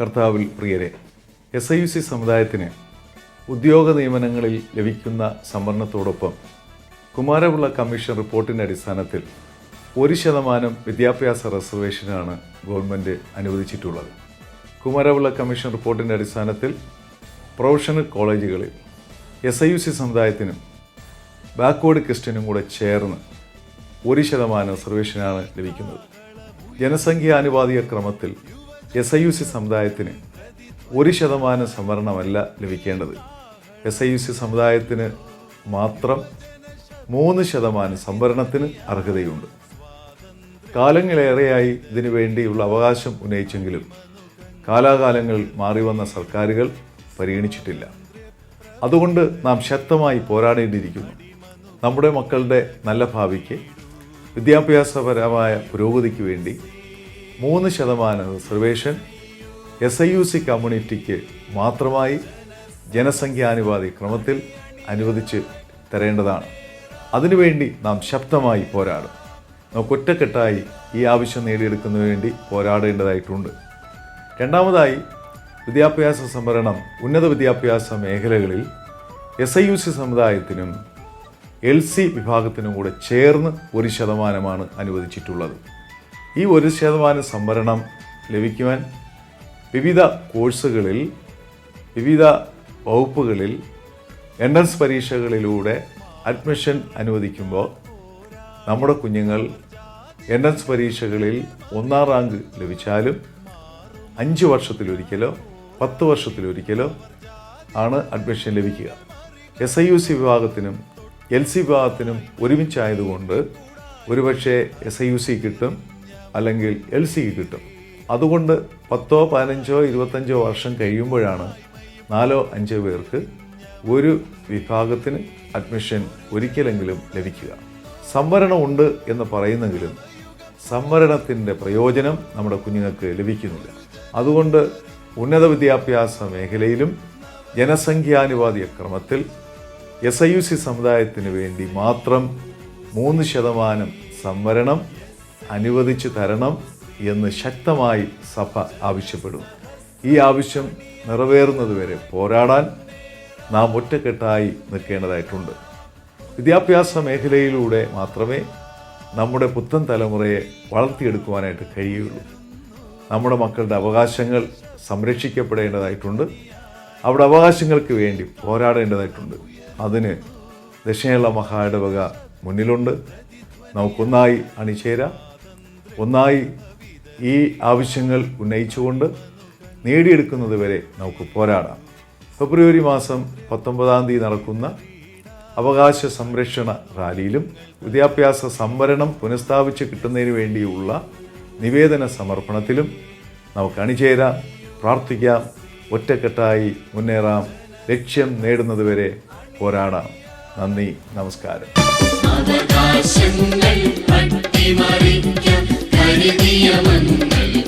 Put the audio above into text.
കർത്താവിൽ പ്രിയരെ S I U C സമുദായത്തിന് ഉദ്യോഗ നിയമനങ്ങളിൽ ലഭിക്കുന്ന സംവരണത്തോടൊപ്പം കുമാരപിള്ള കമ്മീഷൻ റിപ്പോർട്ടിന്റെ അടിസ്ഥാനത്തിൽ ഒരു ശതമാനം വിദ്യാഭ്യാസ റിസർവേഷനാണ് ഗവൺമെന്റ് അനുവദിച്ചിട്ടുള്ളത്. കുമാരപിള്ള കമ്മീഷൻ റിപ്പോർട്ടിന്റെ അടിസ്ഥാനത്തിൽ പ്രൊഫഷണൽ കോളേജുകളിൽ എസ് ഐ യു സി സമുദായത്തിനും ബാക്ക്വേഡ് ക്രിസ്ത്യനും കൂടെ ചേർന്ന് ഒരു ശതമാനം റിസർവേഷനാണ് ലഭിക്കുന്നത്. ജനസംഖ്യാനുപാതിക ക്രമത്തിൽ എസ് ഐ യു സി സമുദായത്തിന് ഒരു ശതമാനം സംവരണമല്ല ലഭിക്കേണ്ടത്. എസ് ഐ യു സി സമുദായത്തിന് മാത്രം മൂന്ന് ശതമാനം സംവരണത്തിന് അർഹതയുണ്ട്. കാലങ്ങളേറെയായി ഇതിനു വേണ്ടിയുള്ള അവകാശം ഉന്നയിച്ചെങ്കിലും കാലാകാലങ്ങൾ മാറി വന്ന സർക്കാരുകൾ പരിഗണിച്ചിട്ടില്ല. അതുകൊണ്ട് നാം ശക്തമായി പോരാടേണ്ടിയിരിക്കുന്നു. നമ്മുടെ മക്കളുടെ നല്ല ഭാവിക്ക് വിദ്യാഭ്യാസപരമായ പുരോഗതിക്ക് വേണ്ടി മൂന്ന് ശതമാനം reservation S I U C കമ്മ്യൂണിറ്റിക്ക് മാത്രമായി ജനസംഖ്യാനുപാതി ക്രമത്തിൽ അനുവദിച്ച് തരേണ്ടതാണ്. അതിനുവേണ്ടി നാം ശക്തമായി പോരാടും. നമുക്ക് ഒറ്റക്കെട്ടായി ഈ ആവശ്യം നേടിയെടുക്കുന്നതിന് വേണ്ടി പോരാടേണ്ടതായിട്ടുണ്ട്. രണ്ടാമതായി വിദ്യാഭ്യാസ സംവരണം ഉന്നത വിദ്യാഭ്യാസ മേഖലകളിൽ എസ് ഐ യു സി സമുദായത്തിനും എൽ സി വിഭാഗത്തിനും കൂടെ ചേർന്ന് ഒരു ശതമാനമാണ് അനുവദിച്ചിട്ടുള്ളത്. ഈ ഒരു ശതമാനം സംവരണം ലഭിക്കുവാൻ വിവിധ കോഴ്സുകളിൽ വിവിധ വകുപ്പുകളിൽ എൻട്രൻസ് പരീക്ഷകളിലൂടെ അഡ്മിഷൻ അനുവദിക്കുമ്പോൾ നമ്മുടെ കുഞ്ഞുങ്ങൾ എൻട്രൻസ് പരീക്ഷകളിൽ ഒന്നാം റാങ്ക് ലഭിച്ചാലും അഞ്ച് വർഷത്തിലൊരിക്കലോ പത്ത് വർഷത്തിലൊരിക്കലോ ആണ് അഡ്മിഷൻ ലഭിക്കുക. എസ് ഐ യു സി വിഭാഗത്തിനും എൽ സി വിഭാഗത്തിനും ഒരുമിച്ചായതുകൊണ്ട് ഒരുപക്ഷെ എസ് ഐ യു സി കിട്ടും. അല്ലെങ്കിൽ എൽ സി കിട്ടും. അതുകൊണ്ട് പത്തോ പതിനഞ്ചോ ഇരുപത്തഞ്ചോ വർഷം കഴിയുമ്പോഴാണ് നാലോ അഞ്ചോ പേർക്ക് ഒരു വിഭാഗത്തിന് അഡ്മിഷൻ ഒരിക്കലെങ്കിലും ലഭിക്കുക. സംവരണമുണ്ട് എന്ന് പറയുന്നെങ്കിലും സംവരണത്തിന്റെ പ്രയോജനം നമ്മുടെ കുഞ്ഞുങ്ങൾക്ക് ലഭിക്കുന്നില്ല. അതുകൊണ്ട് ഉന്നത വിദ്യാഭ്യാസ മേഖലയിലും ജനസംഖ്യാനുപാതിക ക്രമത്തിൽ എസ് ഐ യു സി സമുദായത്തിന് വേണ്ടി മാത്രം മൂന്ന് ശതമാനം സംവരണം അനുവദിച്ചു തരണം എന്ന് ശക്തമായി സഭ ആവശ്യപ്പെടും ഈ ആവശ്യം നിറവേറുന്നതുവരെ പോരാടാൻ നാം ഒറ്റക്കെട്ടായി നിൽക്കേണ്ടതായിട്ടുണ്ട്. വിദ്യാഭ്യാസ മേഖലയിലൂടെ മാത്രമേ നമ്മുടെ പുത്തൻ തലമുറയെ വളർത്തിയെടുക്കുവാനായിട്ട് കഴിയുകയുള്ളൂ. നമ്മുടെ മക്കളുടെ അവകാശങ്ങൾ സംരക്ഷിക്കപ്പെടേണ്ടതായിട്ടുണ്ട്. അവിടെ അവകാശങ്ങൾക്ക് വേണ്ടി പോരാടേണ്ടതായിട്ടുണ്ട്. അതിന് ദക്ഷിണേള്ള മഹാ ഇടവക മുന്നിലുണ്ട്. നമുക്കൊന്നായി അണിചേരാം. ഒന്നായി ഈ ആവശ്യങ്ങൾ ഉന്നയിച്ചുകൊണ്ട് നേടിയെടുക്കുന്നത് വരെ നമുക്ക് പോരാടാം. ഫെബ്രുവരി മാസം പത്തൊമ്പതാം തീയതി നടക്കുന്ന അവകാശ സംരക്ഷണ റാലിയിലും വിദ്യാഭ്യാസ സംവരണം പുനഃസ്ഥാപിച്ച് കിട്ടുന്നതിന് വേണ്ടിയുള്ള നിവേദന സമർപ്പണത്തിലും നമുക്ക് അണിചേരാം പ്രാർത്ഥിക്കാം ഒറ്റക്കെട്ടായി മുന്നേറാം ലക്ഷ്യം നേടുന്നതുവരെ പോരാടാം. നന്ദി നമസ്കാരം. കരുതിയ മങ്ങൾ കാവില്ല